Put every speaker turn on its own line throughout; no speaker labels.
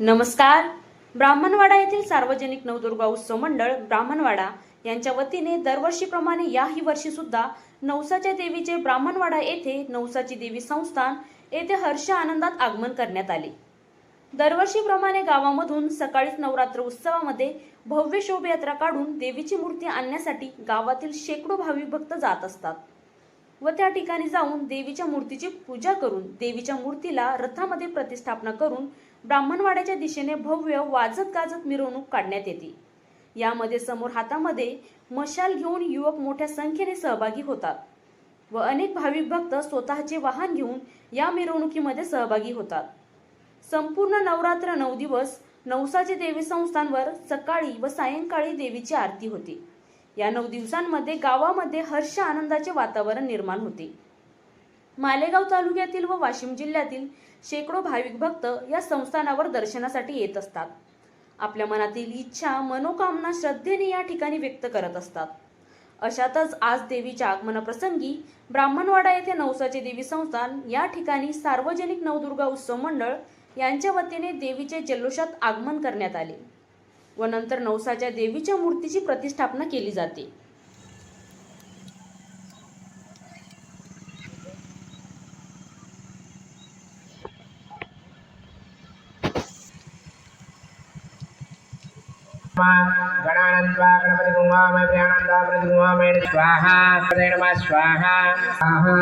नमस्कार. ब्राह्मणवाडा येथील सार्वजनिक नवदुर्गा उत्सव मंडळ ब्राह्मणवाडा यांच्या वतीने दरवर्षीप्रमाणे याही वर्षी सुद्धा नवसाच्या देवीचे ब्राह्मणवाडा येथे नवसाची देवी संस्थान येथे हर्ष आनंदात आगमन करण्यात आले. दरवर्षीप्रमाणे गावामधून सकाळीच नवरात्र उत्सवामध्ये भव्य शोभायात्रा काढून देवीची मूर्ती आणण्यासाठी गावातील शेकडो भाविक भक्त जात असतात व त्या ठिकाणी जाऊन देवीच्या मूर्तीची पूजा करून देवीच्या मूर्तीला रथामध्ये प्रतिष्ठापना करून ब्राह्मणवाड्याच्या दिशेने भव्य वाजत गाजत मिरवणूक काढण्यात येते. यामध्ये समोर हातामध्ये मशाल घेऊन युवक मोठ्या संख्येने सहभागी होतात व अनेक भाविक भक्त स्वतःचे वाहन घेऊन या मिरवणुकीमध्ये सहभागी होतात. संपूर्ण नवरात्र नऊ दिवस नवसाचे देवी संस्थांवर सकाळी व सायंकाळी देवीची आरती होते. या नऊ दिवसांमध्ये गावामध्ये हर्ष आनंदाचे वातावरण निर्माण होते. मालेगाव तालुक्यातील व वाशिम जिल्ह्यातील शेकडो भाविक भक्त या संस्थानावर दर्शनासाठी येत असतात. आपल्या मनातील इच्छा मनोकामना श्रद्धेने या ठिकाणी व्यक्त करत असतात. अशातच आज देवीच्या आगमनाप्रसंगी ब्राह्मणवाडा येथे नवसाचे देवी संस्थान या ठिकाणी सार्वजनिक नवदुर्गा उत्सव मंडळ यांच्या वतीने देवीचे जल्लोषात आगमन करण्यात आले व नंतर नवसाच्या देवीच्या मूर्तीची प्रतिष्ठापना केली जाते.
गणानन्त्वा गणपति गुंवामय प्रियानन्दा प्रति स्वाहा। पदे नमः स्वाहा। स्वाहा।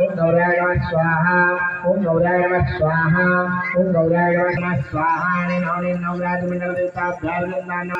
ॐ गौराय नमः स्वाहा। ॐ गौराय नमः स्वाहा। ॐ गौराय नमः स्वाहा। आणि नवनीत नवरात्र मंडल देवता भ्यावृंदान